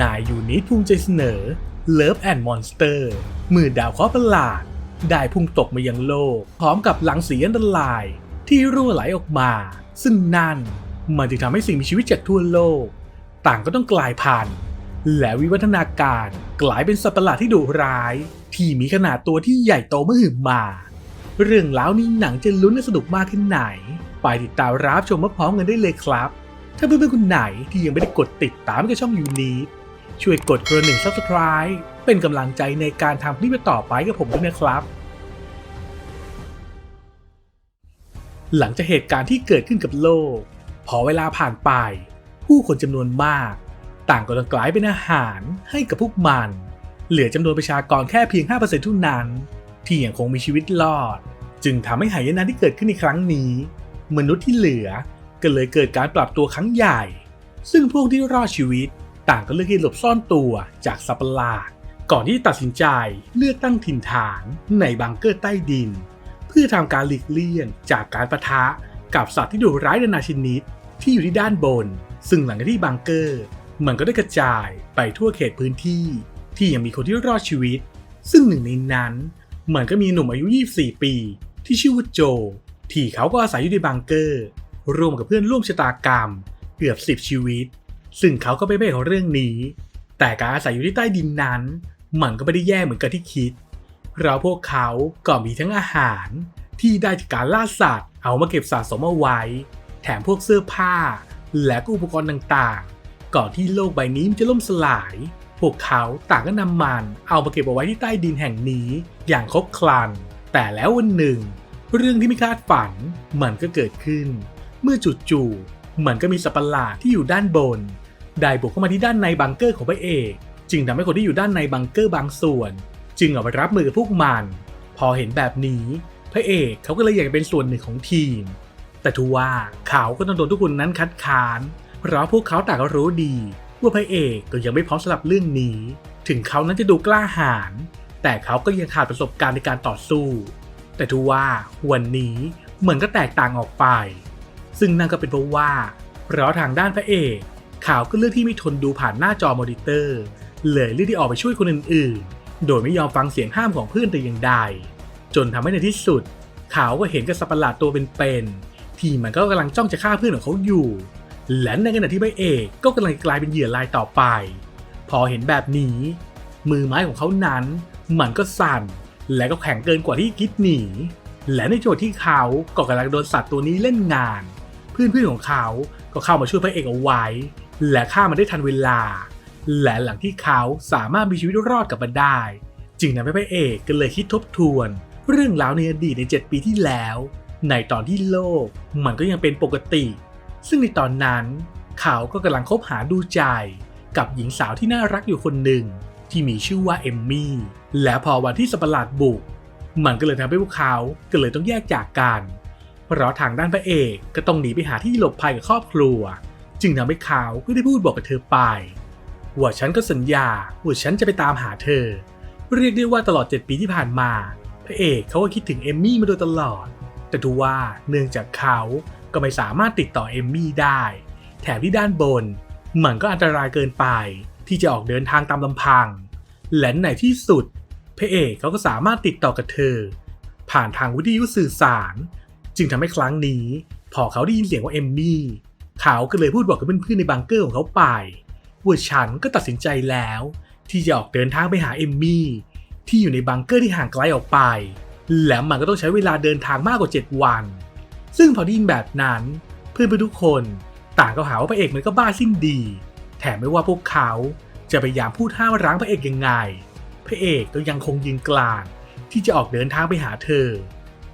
นายยูนิตภูมิใจเสนอ Love and Monster มือดาวเคราะห์ประหลาด ได้พุ่งตกมายังโลก พร้อมกับหลังสีอันตราย ที่รั่วไหลออกมา ซึ่งนั่นมันจึงทำให้สิ่งมีชีวิตจากทั่วโลก ต่างก็ต้องกลายพันธุ์ และวิวัฒนาการกลายเป็นสัตว์ประหลาดที่ดุร้าย ที่มีขนาดตัวที่ใหญ่โตมหึมา เรื่องราวนี้หนังจะลุ้นและสนุกมากขึ้นไหน ไปติดตามรับชมมาพร้อมกันได้เลยครับ ถ้าเพื่อนๆคนไหนที่ยังไม่ได้กดติดตามกับช่องยูนี ช่วยกดกระหนึ่ง subscribe เป็นกำลังใจในการทำคลิปต่อไปกับผมด้วยนะครับ หลังจากเหตุการณ์ที่เกิดขึ้นกับโลก พอเวลาผ่านไป ผู้คนจำนวนมาก ต่างก็ต้องกลายเป็นอาหารให้กับพวกมัน เหลือจำนวนประชากรแค่เพียง 5%เท่านั้น ที่ยังคงมีชีวิตรอด จึงทำให้หายนะที่เกิดขึ้นในครั้งนี้ มนุษย์ที่เหลือก็เลยเกิดการปรับตัวครั้งใหญ่ ซึ่งพวกที่รอดชีวิต ต่างก็เลือกที่หลบซ่อนตัวจากสัปหลาด ก่อนที่ตัดสินใจเลือกตั้งถิ่นฐานในบังเกอร์ใต้ดิน เพื่อทำการหลีกเลี่ยงจากการประทะกับสัตว์ที่ดุร้ายนานาชนิดที่อยู่ที่ด้านบน ซึ่งหลังจากที่บังเกอร์ มันก็ได้กระจายไปทั่วเขตพื้นที่ ที่ยังมีคนที่รอดชีวิต ซึ่งหนึ่งในนั้นมันก็มีหนุ่มอายุ 24 ปี ที่ชื่อว่าโจ ที่เขาก็อาศัยอยู่ในบังเกอร์ ร่วมกับเพื่อนร่วมชะตากรรม เกือบ 10 ชีวิต ซึ่งเขาก็ไม่เบ้ของเรื่องนี้ แต่การอาศัยอยู่ที่ใต้ดินนั้น มันก็ไม่ได้แย่เหมือนกับที่คิด เราพวกเขาก็มีทั้งอาหารที่ได้จากการล่าสัตว์ เอามาเก็บสะสมเอาไว้ แถมพวกเสื้อผ้า และก็อุปกรณ์ต่างๆ ก่อนที่โลกใบนี้จะล่มสลาย พวกเขาต่างก็นำมันเอามาเก็บเอาไว้ที่ใต้ดินแห่งนี้ อย่างครบครัน แต่แล้ววันหนึ่ง เรื่องที่ไม่คาดฝันมันก็เกิดขึ้น เมื่อจู่ๆมันก็มีสัตว์ประหลาดที่อยู่ด้านบน ได้บุกเข้ามาที่ด้านในบังเกอร์ของพระเอก จึงทำให้คนที่อยู่ด้านในบังเกอร์บางส่วน จึงออกไปรับมือกับพวกมัน พอเห็นแบบนี้ พระเอกเขาก็เลยอยากเป็นส่วนหนึ่งของทีม แต่ทว่าเขาก็ต้องโดนทุกคนนั้นคัดค้าน เพราะพวกเขาต่างก็รู้ดีว่าพระเอกก็ยังไม่พร้อมสำหรับเรื่องนี้ ถึงเขานั้นจะดูกล้าหาญแต่เขาก็ยังขาดประสบการณ์ในการต่อสู้ แต่ทว่าวันนี้เหมือนก็แตกต่างออกไป ซึ่งนั่นก็เป็นเพราะว่าเพราะทางด้านพระเอก ขาก็เลือกที่ไม่ทนดูผ่านหน้าจอมอนิเตอร์ เลยเลือกที่ออกไปช่วยคนอื่นๆ โดยไม่ยอมฟังเสียงห้ามของเพื่อนแต่อย่างใด จนทำให้ในที่สุดเขาก็เห็นกับสัปหลาดตัวเป็นๆที่มันก็กำลังจ้องจะฆ่าเพื่อนของเขาอยู่ และในขณะที่พระเอกก็กำลังกลายเป็นเหยื่อรายต่อไป พอเห็นแบบนี้ มือไม้ของเขานั้นมันก็สั่น และก็แข็งเกินกว่าที่คิดหนี และในโจทย์ที่เขาก็กำลังโดนสัตว์ตัวนี้เล่นงาน เพื่อนๆของเขาก็เข้ามาช่วยพระเอกเอาไว้ และฆ่ามันได้ทันเวลา และหลังที่เขาสามารถมีชีวิตรอดกลับมาได้ จึงทำให้พระเอกก็เลยคิดทบทวน เรื่องราวในอดีตใน 7 ปีที่แล้ว ในตอนที่โลกมันก็ยังเป็นปกติ ซึ่งในตอนนั้น เขาก็กำลังคบหาดูใจ กับหญิงสาวที่น่ารักอยู่คนหนึ่งที่มีชื่อว่าเอมมี่ และพอวันที่สัตว์ปะหลาดบุก มันก็เลยทำให้พวกเขาก็เลยต้องแยกจากกัน เพราะทางด้านพระเอกก็ต้องหนีไปหาที่หลบภัยกับครอบครัว จึงทำให้เขาก็ได้พูดบอกกับเธอไป ว่าฉันก็สัญญาว่าฉันจะไปตามหาเธอ เรียกได้ว่าตลอด 7 ปีที่ผ่านมา พระเอกเขาก็คิดถึงเอมมี่มาโดยตลอด แต่ทว่าเนื่องจากเขาก็ไม่สามารถติดต่อเอมมี่ได้ แถมที่ด้านบนมันก็อันตรายเกินไป ที่จะออกเดินทางตามลำพัง และในที่สุด พระเอกเขาก็สามารถติดต่อกับเธอ ผ่านทางวิทยุสื่อสาร จึงทำให้ครั้งนี้ พอเขาได้ยินเสียงว่าเอมมี่ เขาก็เลยพูดบอกกับเพื่อนๆในบังเกอร์ของเขาไปว่าฉันก็ตัดสินใจแล้ว ที่จะออกเดินทางไปหาเอมมี่ที่อยู่ในบังเกอร์ที่ห่างไกลออกไป และมันก็ต้องใช้เวลาเดินทางมากกว่า 7 วัน ซึ่งพอได้ยินแบบนั้น เพื่อนๆทุกคนต่างก็หาว่าพระเอกมันก็บ้าสิ้นดี แถมไม่ว่าพวกเขาจะพยายามพูดห้ามรั้งพระเอกยังไง พระเอกก็ยังคงยืนกลานที่จะออกเดินทางไปหาเธอ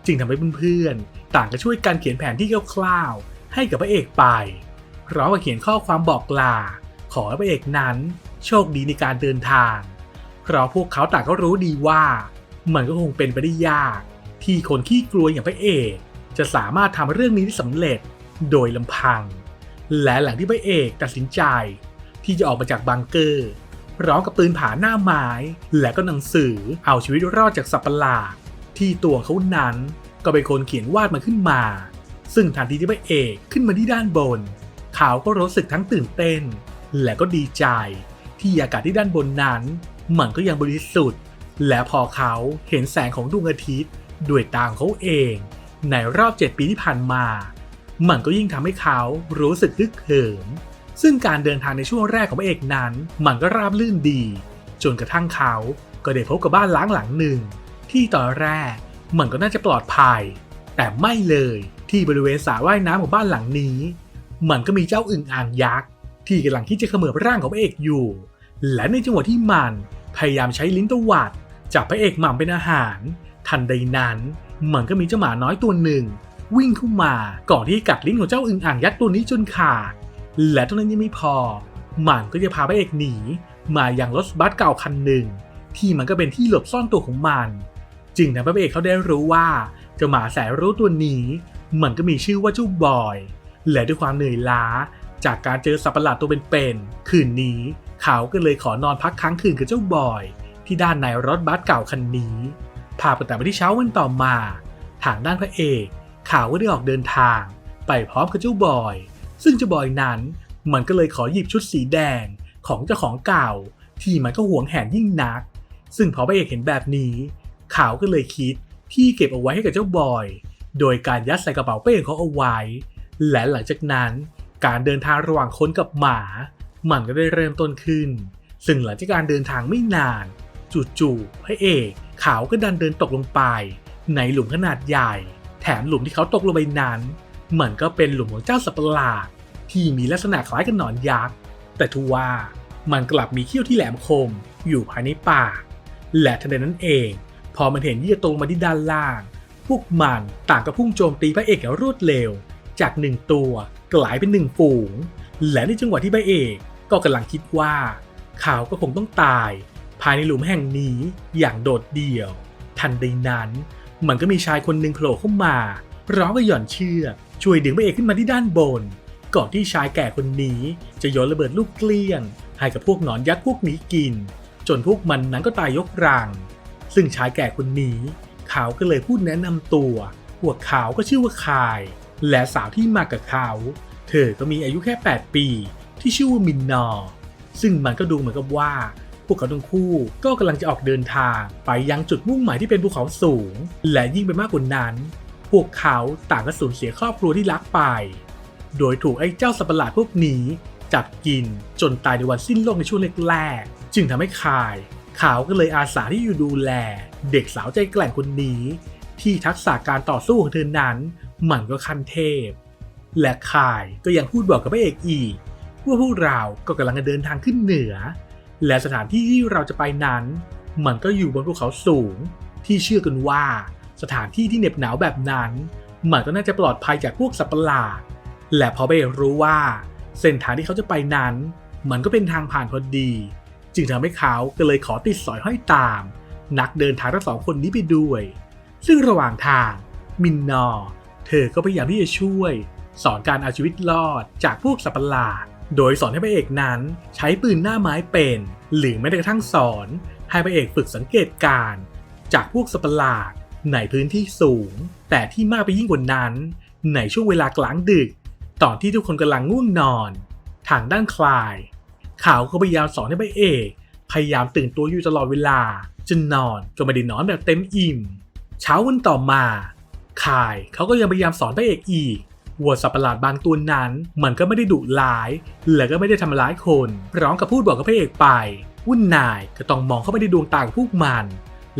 จึงทำให้เพื่อนๆต่างก็ช่วยกันเขียนแผนที่คร่าวๆ ให้กับพระเอกไปพร้อมกับเขียนข้อความบอกลา ขอให้พระเอกนั้น โชคดีในการเดินทาง เพราะพวกเขาต่างก็รู้ดีว่า มันก็คงเป็นไปได้ยาก ที่คนขี้กลัวอย่างพระเอก จะสามารถทำเรื่องนี้ได้สำเร็จโดยลำพัง และหลังที่พระเอกตัดสินใจ ที่จะออกมาจากบังเกอร์พร้อมกับปืนผาหน้าไม้ และก็หนังสือเอาชีวิตรอดจากสัตว์ประหลาดที่ตัวเขานั้นก็เป็นคนเขียนวาดมันขึ้นมา ซึ่งทันทีที่พระเอกขึ้นมาที่ด้านบน เขาก็รู้สึกทั้งตื่นเต้น และก็ดีใจ ที่อากาศที่ด้านบนนั้น มันก็ยังบริสุทธิ์ และพอเขาเห็นแสงของดวงอาทิตย์ด้วยตาของเขาเอง ในรอบ 7 ปีที่ผ่านมา มันก็ยิ่งทำให้เขารู้สึกฮึกเหิม ซึ่งการเดินทางในช่วงแรกของพระเอกนั้น มันก็ราบลื่นดี จนกระทั่งเขาก็ได้พบกับบ้านล้างหลังหนึ่ง ที่ตอนแรกมันก็น่าจะปลอดภัย แต่ไม่เลยที่บริเวณสระว่ายน้ำของบ้านหลังนี้ มันก็มีเจ้าอึ่งอ่างยักษ์ที่กำลังที่จะเขมือบร่างของพระเอกอยู่ และในจังหวะที่มันพยายามใช้ลิ้นตวัดจับพระเอกหม่ำเป็นอาหาร ทันใดนั้น มันก็มีเจ้าหมาน้อยตัวหนึ่ง วิ่งเข้ามาก่อนที่กัดลิ้นของเจ้าอึ่งอ่างยักษ์ตัวนี้จนขาด และเท่านั้นยังไม่พอ มันก็จะพาพระเอกหนี มาอยังรถบัสเก่าคันหนึ่ง ที่มันก็เป็นที่หลบซ่อนตัวของมัน จึงทำให้พระเอกเขาได้รู้ว่า เจ้าหมาแสนรู้ตัวนี้ มันก็มีชื่อว่าเจ้าบอย และด้วยความเหนื่อยล้า จากการเจอสัตว์ประหลาดตัวเป็นๆคืนนี้ เขาก็เลยขอนอนพักค้างคืนกับเจ้าบอย ที่ด้านในรถบัสเก่าคันนี้พาไปแต่ไปที่เช้าวันต่อมา ทางด้านพระเอกเขาก็ได้ออกเดินทาง ไปพร้อมกับเจ้าบอย ซึ่งเจ้าบอยนั้นมันก็เลยขอหยิบชุดสีแดงของเจ้าของเก่า ที่มันก็หวงแหนยิ่งนัก ซึ่งพอพระเอกเห็นแบบนี้เขาก็เลยคิด ที่เก็บเอาไว้ให้กับเจ้าบอย โดยการยัดใส่กระเป๋าเป้ของเขาเอาไว้ และหลังจากนั้นการเดินทางระหว่างคนกับหมา มันก็ได้เริ่มต้นขึ้น ซึ่งหลังจากการเดินทางไม่นานจู่ๆพระเอกเขาก็ดันเดินตกลงไป ในหลุมขนาดใหญ่ แถมหลุมที่เขาตกลงไปนั้นมันก็เป็นหลุมของเจ้าสัตว์ประหลาด ที่มีลักษณะคล้ายกับหนอนยักษ์ แต่ทว่ามันกลับมีเขี้ยวที่แหลมคมอยู่ภายในปาก และทันใดนั้นเอง พอมันเห็นเยื่ตรงมาที่ด้านล่าง พวกมันต่างก็พุ่งโจมตีพระเอกอย่างรวดเร็ว จากหนึ่งตัวกลายเป็นหนึ่งฝูง และในจังหวะที่พระเอกก็กำลังคิดว่า เขาก็คงต้องตาย ภายในหลุมแห่งนี้อย่างโดดเดี่ยว ทันใดนั้นมันก็มีชายคนหนึ่งโผล่เข้ามาพร้อมกับหย่อนเชือกช่วยดึงพระเอกขึ้นมาที่ด้านบน ก่อนที่ชายแก่คนนี้จะโยนระเบิดลูกเกลี้ยง ให้กับพวกหนอนยักษ์พวกนี้กิน จนพวกมันนั้นก็ตายยกรัง ซึ่งชายแก่คนนี้เขาก็เลยพูดแนะนำตัวพวกเขาก็ชื่อว่าคาย และสาวที่มากับเขาเธอก็มีอายุแค่ 8 ปี ที่ชื่อว่ามินนอร์ซึ่งมันก็ดูเหมือนกับว่า พวกเขาทั้งคู่ก็กำลังจะออกเดินทางไปยังจุดมุ่งหมายที่เป็นภูเขาสูง และยิ่งไปมากกว่านั้น พวกเขาต่างก็สูญเสียครอบครัวที่รักไป โดยถูกไอ้เจ้าสัตว์ประหลาดพวกนี้จับกินจนตายในวันสิ้นโลกในช่วงแรกๆ จึงทำให้คาย ขาก็เลยอาสาที่อยู่ดูแล เด็กสาวใจแกร่งคนนี้ ที่ทักษะการต่อสู้ของเธอนั้น มันก็ขั้นเทพ และคายก็ยังพูดบอกกับพระเอกอีกว่าพวกเราก็กำลังจะเดินทางขึ้นเหนือ และสถานที่ที่เราจะไปนั้น มันก็อยู่บนภูเขาสูง ที่เชื่อกันว่า สถานที่ที่เหน็บหนาวแบบนั้น มันก็น่าจะปลอดภัยจากพวกสัตว์ประหลาด และพอเบเอกรู้ว่า เส้นทางที่เขาจะไปนั้น มันก็เป็นทางผ่านพอดี จึงทำให้เขาก็เลยขอติดสอยห้อยตาม นักเดินทางทั้งสองคนนี้ไปด้วย ซึ่งระหว่างทางมินนอร์เธอก็พยายามที่จะช่วย สอนการเอาชีวิตรอดจากพวกสัตว์ประหลาด โดยสอนให้พระเอกนั้นใช้ปืนหน้าไม้เป็น หรือแม้กระทั่งสอน ให้พระเอกฝึกสังเกตการณ์จากพวกสัตว์ประหลาดในพื้นที่สูง แต่ที่มากไปยิ่งกว่านั้น ในช่วงเวลากลางดึก ตอนที่ทุกคนกำลังง่วงนอน ทางด้านคลาย ขาก็พยายามสอนให้พระเอก พยายามตื่นตัวอยู่ตลอดเวลา จนนอนก็ไม่ได้นอนแบบเต็มอิ่ม เช้าวันต่อมาคายเขาก็ยังพยายามสอนพระเอกอีกว่าสัตว์ประหลาดบางตัวนั้น มันก็ไม่ได้ดุร้าย และก็ไม่ได้ทำร้ายคนร้อมกับพูดบอกกับพระเอกไปวุ่นนายก็ต้องมองเข้าไปในดวงตาของพวกมัน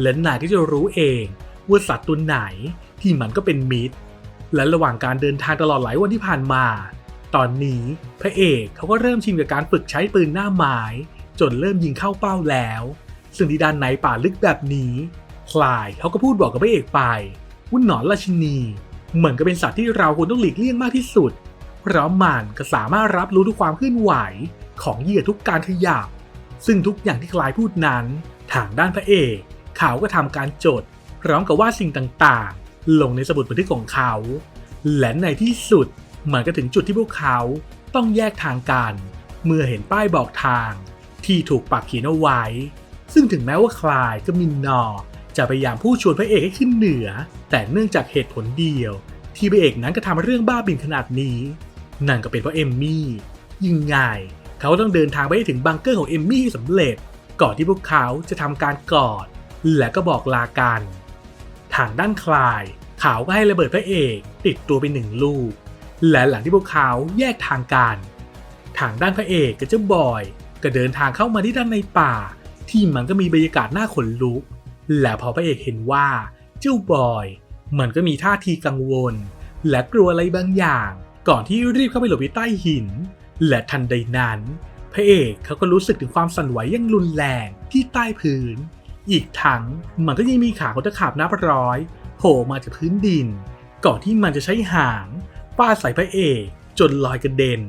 และนายก็จะรู้เองว่าสัตว์ตัวไหนที่มันก็เป็นมิตร และระหว่างการเดินทางตลอดหลายวันที่ผ่านมา ตอนนี้พระเอกเขาก็เริ่มชินกับการฝึกใช้ปืนหน้าไม้จนเริ่มยิงเข้าเป้าแล้ว ซึ่งที่ด้านในป่าลึกแบบนี้ คลายเขาก็พูดบอกกับพระเอกไปว่าหนอนราชินี เหมือนกับเป็นสัตว์ที่เราควรต้องหลีกเลี่ยงมากที่สุด เพราะมันก็สามารถรับรู้ทุกความเคลื่อนไหวของเหยื่อทุกการขยับ ซึ่งทุกอย่างที่คลายพูดนั้น ทางด้านพระเอกเขาก็ทำการจด พร้อมกับว่าสิ่งต่างๆ ลงในสมุดบันทึกของเขา และในที่สุด มันก็ถึงจุดที่พวกเขาต้องแยกทางกัน เมื่อเห็นป้ายบอกทาง ที่ถูกปักเขียนเอาไว้ ซึ่งถึงแม้ว่าคลายกับมินนอร์จะพยายามพูดชวนพระเอกให้ขึ้นเหนือ แต่เนื่องจากเหตุผลเดียว ที่พระเอกนั้นก็ทำเรื่องบ้าบิ่นขนาดนี้ นั่นก็เป็นเพราะเอมมี่ยิ่งไงเขาต้องเดินทางไปให้ถึงบังเกอร์ของเอมมี่ให้สำเร็จ ก่อนที่พวกเขาจะทำการกอด และก็บอกลากัน ทางด้านคลาย ขาวก็ให้ระเบิดพระเอก ติดตัวไปหนึ่งลูก และหลังที่พวกเขาแยกทางกัน ทางด้านพระเอกกับเจ้าบอย ก็เดินทางเข้ามาที่ด้านในป่า ที่มันก็มีบรรยากาศน่าขนลุก และพอพระเอกเห็นว่า เจ้าบอย มันก็มีท่าทีกังวล และกลัวอะไรบางอย่าง ก่อนที่รีบเข้าไปหลบอยู่ใต้หิน และทันใดนั้น พระเอกเขาก็รู้สึกถึงความสั่นไหวอยังรุนแรงที่ใต้พื้น อีกทั้งมันก็ยังมีขาของตะขาบนับร้อยโผล่มาจากพื้นดิน ก่อนที่มันจะใช้หาง ฟาดใส่พระเอกจนลอยกระเด็น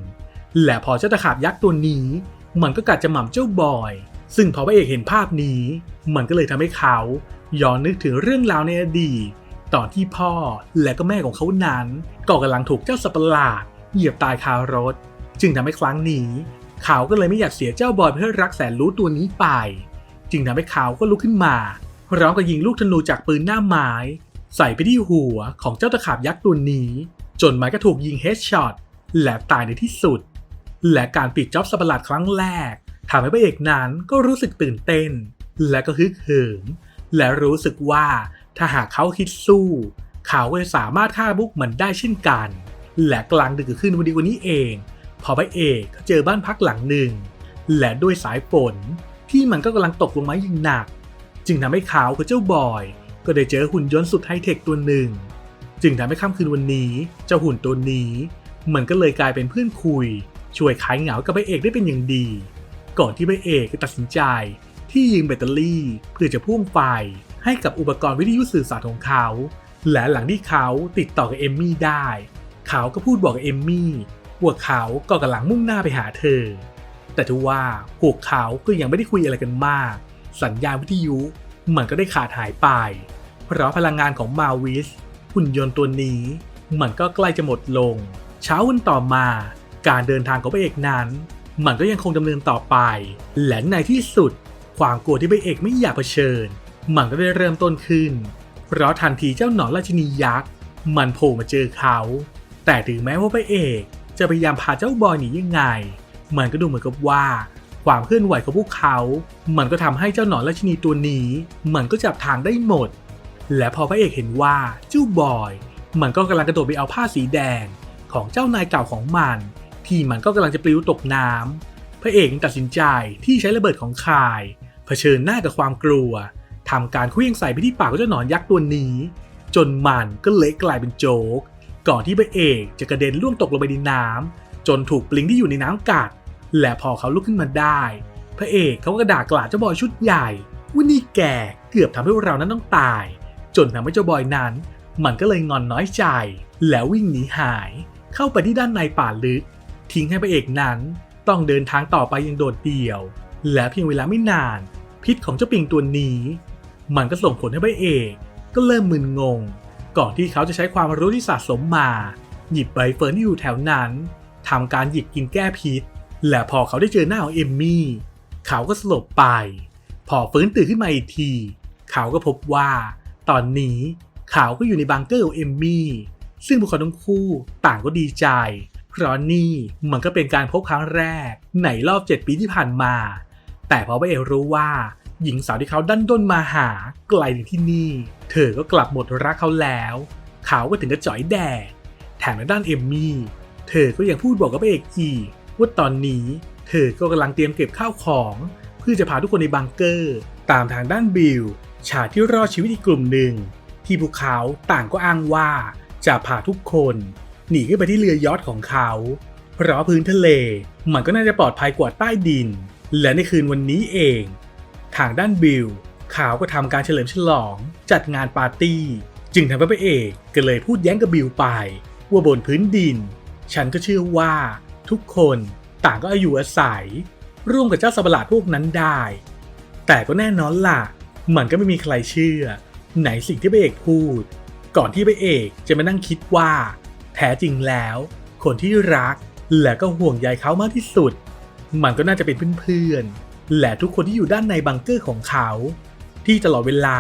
และพอเจ้าตะขาบยักษ์ตัวนี้ มันก็กัดจะหม่ำเจ้าบอย ซึ่งพอพระเอกเห็นภาพนี้ มันก็เลยทำให้เขาย้อนนึกถึงเรื่องราวในอดีตตอนที่พ่อและก็แม่ของเขานั้น ก็กำลังถูกเจ้าสัปหลาดเหยียบตายคารถ จึงทำให้ครั้งนี้ เขาก็เลยไม่อยากเสียเจ้าบอยเพื่อรักแสนรู้ตัวนี้ไป จึงทำให้เขาก็ลุกขึ้นมาพร้อมกับยิงลูกธนูจากปืนหน้าไม้ ใส่ไปที่หัวของเจ้าตะขาบยักษ์ตัวนี้ จนมันก็ถูกยิงเฮดช็อตและตายในที่สุด และการปิดจ็อบสัตว์ประหลาดครั้งแรกทำให้พระเอกนั้นก็รู้สึกตื่นเต้น และก็ฮึกเหิม และรู้สึกว่าถ้าหากเขาคิดสู้ เขาก็จะสามารถฆ่าบุกมันได้เช่นกัน และกลางดึกขึ้นวันดีวันนี้เอง พอพระเอกเขาเจอบ้านพักหลังหนึ่ง และด้วยสายฝนที่มันก็กำลังตกลงมาอย่างหนัก จึงทำให้เขากับเจ้าบอย ก็ได้เจอหุ่นยนต์สุดไฮเทคตัวหนึ่ง จึงทำให้ค่ำคืนวันนี้ เจ้าหุ่นตัวนี้ มันก็เลยกลายเป็นเพื่อนคุย ช่วยขายเหงากับพระเอกได้เป็นอย่างดี ก่อนที่พระเอกจะตัดสินใจ ที่ยิงแบตเตอรี่เพื่อจะพ่วงไฟให้กับอุปกรณ์วิทยุสื่อสารของเขา และหลังที่เขาติดต่อกับเอมมี่ได้ เขาก็พูดบอกกับเอมมี่ว่าเขาก็กำลังมุ่งหน้าไปหาเธอ แต่ทว่าพวกเขาก็ยังไม่ได้คุยอะไรกันมาก สัญญาณวิทยุมันก็ได้ขาดหายไป เพราะพลังงานของมาวิส หุ่นยนต์ตัวนี้ มันก็ใกล้จะหมดลง เช้าวันต่อมา การเดินทางของพระเอกนั้น มันก็ยังคงดำเนินต่อไป และในที่สุด ความกลัวที่พระเอกไม่อยากเผชิญ มันก็ได้เริ่มต้นขึ้น เพราะทันทีเจ้าหนอนราชินียักษ์มันโผล่มาเจอเขา แต่ถึงแม้ว่าพระเอกจะพยายามพาเจ้าบอยหนียังไง มันก็ดูเหมือนกับว่า ความเคลื่อนไหวของพวกเขา มันก็ทำให้เจ้าหนอนราชินีตัวนี้ มันก็จับทางได้หมด และพอพระเอกเห็นว่าเจ้าบอย มันก็กำลังกระโดดไปเอาผ้าสีแดงของเจ้านายเก่าของมัน ที่มันก็กำลังจะปลิวตกน้ำพระเอกจึงตัดสินใจที่ใช้ระเบิดของคายเผชิญหน้ากับความกลัวทำการเคลื่องใส่ไปที่ปากของเจ้าหนอนยักษ์ตัวนี้ จนมันก็เละกลายเป็นโจ๊กก่อนที่พระเอกจะกระเด็นล่วงตกลงไปในน้ำจนถูกปลิงที่อยู่ในน้ำกัด และพอเขาลุกขึ้นมาได้ พระเอกเขาก็ด่ากลาดเจ้าบอยชุดใหญ่ว่านี่แกเกือบทำให้เรานั้นต้องตาย จนทำให้เจ้าบอยนั้น มันก็เลยงอนน้อยใจ แล้ววิ่งหนีหาย เข้าไปที่ด้านในป่าลึก ทิ้งให้พระเอกนั้น ต้องเดินทางต่อไปอยังโดดเดี่ยว และเพียงเวลาไม่นาน พิษของเจ้าปิงตัวนี้ มันก็ส่งผลให้พระเอกก็เริ่มมึนงง ก่อนที่เขาจะใช้ความรู้ที่สะสมมา หยิบใบเฟิร์นที่อยู่แถวนั้นทำการหยิบกินแก้พิษ และพอเขาได้เจอหน้าของเอมมี่ เขาก็สลบไป พอฟื้นตื่นขึ้นมาอีกที เขาก็พบว่า ตอนนี้เขาก็อยู่ในบังเกอร์ของเอมมี่ ซึ่งบุคคลทั้งคู่ต่างก็ดีใจ เพราะนี่มันก็เป็นการพบครั้งแรกในรอบ 7 ปีที่ผ่านมา แต่พอพระเอกรู้ว่าหญิงสาวที่เขาดันด้นมาหาไกลถึงที่นี่ เธอก็กลับหมดรักเขาแล้วเขาก็ถึงกับจ่อยแดดแถมในด้านเอมมี่ เธอก็ยังพูดบอกกับพระเอกอีกว่าตอนนี้เธอก็กำลังเตรียมเก็บข้าวของ เพื่อจะพาทุกคนในบังเกอร์ ตามทางด้านบิล ชายที่รอดชีวิตอีกกลุ่มหนึ่ง ที่พวกเขาต่างก็อ้างว่าจะพาทุกคนหนีขึ้นไปที่เรือยอทของเขา เพราะพื้นทะเลมันก็น่าจะปลอดภัยกว่าใต้ดิน และในคืนวันนี้เอง ทางด้านบิลเขาก็ทำการเฉลิมฉลองจัดงานปาร์ตี้ จึงทำให้พระเอกก็เลยพูดแย้งกับบิลไป ว่าบนพื้นดิน ฉันก็เชื่อว่าทุกคนต่างก็อายุอาศัย ร่วมกับเจ้าสัตว์ประหลาดพวกนั้นได้ แต่ก็แน่นอนล่ะ มันก็ไม่มีใครเชื่อ ไหนสิ่งที่พระเอกพูด ก่อนที่พระเอกจะมานั่งคิดว่า แท้จริงแล้ว คนที่รักและก็ห่วงใยเขามากที่สุด มันก็น่าจะเป็นเพื่อนๆและทุกคนที่อยู่ด้านในบังเกอร์ของเขา ที่ตลอดเวลา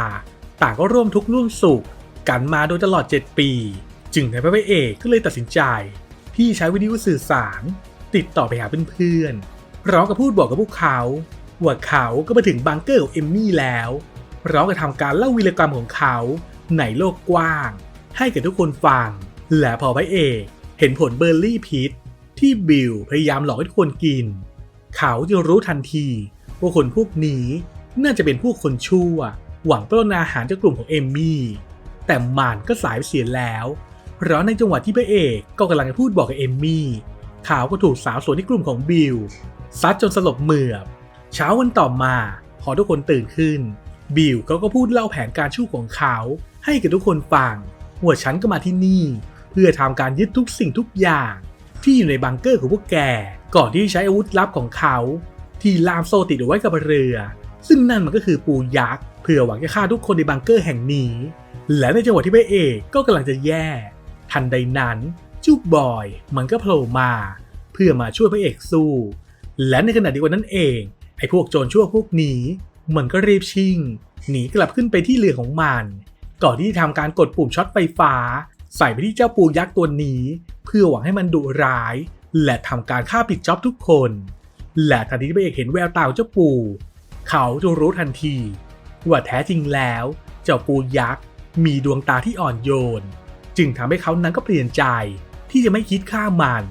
ต่างก็ร่วมทุกข์ร่วมสุขกันมาโดยตลอด 7 ปี จึงทำให้พระเอกก็เลยตัดสินใจ ที่ใช้วิดีโอสื่อสาร ติดต่อไปหาเพื่อนๆพร้อมกับพูดบอกกับพวกเขาว่าเขาก็มาถึงบังเกอร์ของเอมมี่แล้ว พร้อมกับทำการเล่าวีรกรรมของเขาในโลกกว้าง ให้กับทุกคนฟัง และพอพระเอกเห็นผลเบอร์รี่พิษที่บิลพยายามหลอกให้ทุกคนกิน เขาจะรู้ทันทีว่าคนพวกนี้น่าจะเป็นพวกคนชั่ว หวังปล้นอาหารจากกลุ่มของเอมมี่ แต่มันก็สายไปเสียแล้ว เพราะในจังหวะที่พระเอกก็กำลังจะพูดบอกกับเอมมี่เขาก็ถูกสาวสวยที่กลุ่มของบิลซัดจนสลบเหมือบ เช้าวันต่อมาพอทุกคนตื่นขึ้น บิลเขาก็พูดเล่าแผนการชั่วของเขา ให้กับทุกคนฟังว่าฉันก็มาที่นี่ เพื่อทำการยึดทุกสิ่งทุกอย่าง ที่อยู่ในบังเกอร์ของพวกแก ก่อนที่จะใช้อาวุธลับของเขา ที่ลามโซติดเอาไว้กับเรือ ซึ่งนั่นมันก็คือปูยักษ์เพื่อหวังจะฆ่าทุกคนในบังเกอร์แห่งนี้ และในจังหวะที่พระเอกก็กำลังจะแย่ ทันใดนั้นจุกบอยมันก็โผล่มา เพื่อมาช่วยพระเอกสู้ และในขณะเดียวกันนั้นเองไอ้พวกโจรชั่วพวกนี้ มันก็รีบชิ่ง หนีกลับขึ้นไปที่เรือของมัน ก่อนที่จะทำการกดปุ่มช็อตไฟฟ้า ใส่ไปที่เจ้าปูยักษ์ตัวนี้ เพื่อหวังให้มันดุร้าย และทำการฆ่าปิดจ็อบทุกคน และทันทีที่พระเอกเห็นแววตาของเจ้าปู เขาจะรู้ทันที ว่าแท้จริงแล้ว เจ้าปูยักษ์มีดวงตาที่อ่อนโยน จึงทำให้เขานั้นก็เปลี่ยนใจที่จะไม่คิดฆ่ามัน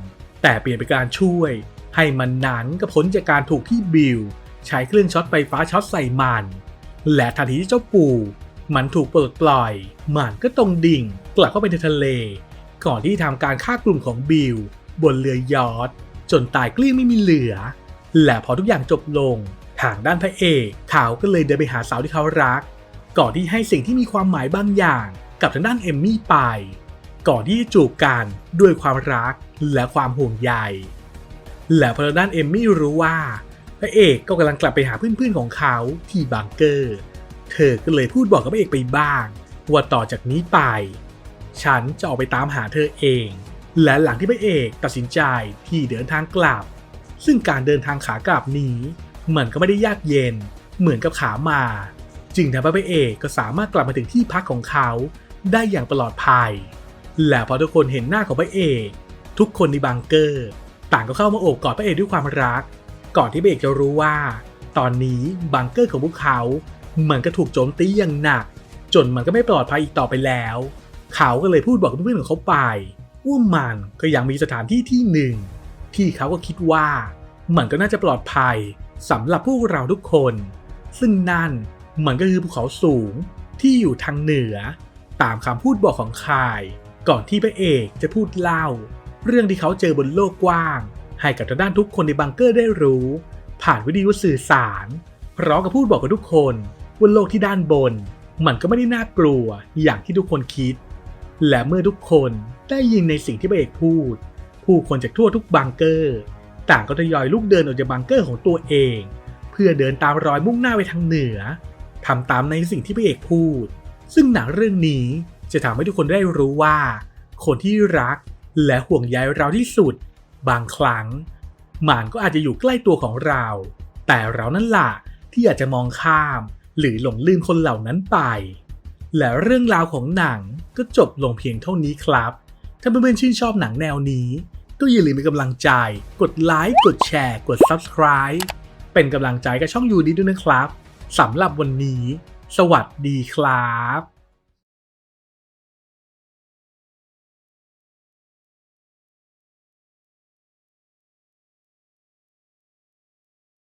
แต่เปลี่ยนเป็นการช่วย ให้มันนั้นก็พ้นจากการถูกที่บิล ใช้เครื่องช็อตไฟฟ้าช็อตใส่มัน และทันทีที่เจ้าปูมันถูกปลดปล่อย มันก็ตรงดิ่ง กลับเข้าไปในทะเล ก่อนที่ทำการฆ่ากลุ่มของบิลบนเรือยอทจนตายเกลี้ยงไม่มีเหลือ และพอทุกอย่างจบลง ทางด้านพระเอกเขาก็เลยเดินไปหาสาวที่เขารัก ก่อนที่ให้สิ่งที่มีความหมายบางอย่างกับทางด้านเอมมี่ไป ก่อนที่จะจูบกันด้วยความรักและความห่วงใย และพอทางด้านเอมมี่รู้ว่า พระเอกก็กำลังกลับไปหาเพื่อนๆของเขาที่บังเกอร์ เธอก็เลยพูดบอกกับพระเอกไปบ้างว่าต่อจากนี้ไป ฉันจะออกไปตามหาเธอเอง และหลังที่พระเอกตัดสินใจที่เดินทางกลับ ซึ่งการเดินทางขากลับนี้มันก็ไม่ได้ยากเย็นเหมือนกับขามา จึงทำให้พระเอกก็สามารถกลับมาถึงที่พักของเขาได้อย่างปลอดภัย และพอทุกคนเห็นหน้าของพระเอก ทุกคนในบังเกอร์ ต่างก็เข้ามาโอบกอดพระเอกด้วยความรัก ก่อนที่พระเอกจะรู้ว่า ตอนนี้บังเกอร์ของพวกเขาเหมันก็ถูกโจมตีอย่างหนัก จนมันก็ไม่ปลอดภัยอีกต่อไปแล้ว เขาก็เลยพูดบอกเพื่อนๆของเขาไปว่ามันก็ยังมีสถานที่ที่หนึ่ง ที่เขาก็คิดว่ามันก็น่าจะปลอดภัยสำหรับพวกเราทุกคน ซึ่งนั่นมันก็คือภูเขาสูงที่อยู่ทางเหนือ ตามคำพูดบอกของคาย ก่อนที่พระเอกจะพูดเล่า เรื่องที่เขาเจอบนโลกกว้าง ให้กับทางด้านทุกคนในบังเกอร์ได้รู้ ผ่านวิดีโอสื่อสารพร้อมกับพูดบอกกับทุกคนว่าโลกที่ด้านบน มันก็ไม่ได้น่ากลัวอย่างที่ทุกคนคิด และเมื่อทุกคนได้ยินในสิ่งที่พระเอกพูด ผู้คนจากทั่วทุกบังเกอร์ ต่างก็ทยอยลุกเดินออกจากบังเกอร์ของตัวเอง เพื่อเดินตามรอยมุ่งหน้าไปทางเหนือทำตามในสิ่งที่พระเอกพูด ซึ่งหนังเรื่องนี้จะทำให้ทุกคนได้รู้ว่า คนที่รักและห่วงใยเราที่สุด บางครั้งหมันก็อาจจะอยู่ใกล้ตัวของเรา แต่เรานั่นแหละที่อาจจะมองข้าม หรือหลงลืมคนเหล่านั้นไป และเรื่องราวของหนังก็จบลงเพียงเท่านี้ครับ ถ้าเพื่อนๆชื่นชอบหนังแนวนี้ ก็อย่าลืมเป็นกำลังใจ กดไลค์ กดแชร์ กด Subscribe เป็นกำลังใจกับช่องยูนี้ด้วยนะครับสำหรับวันนี้ สวัสดีครับ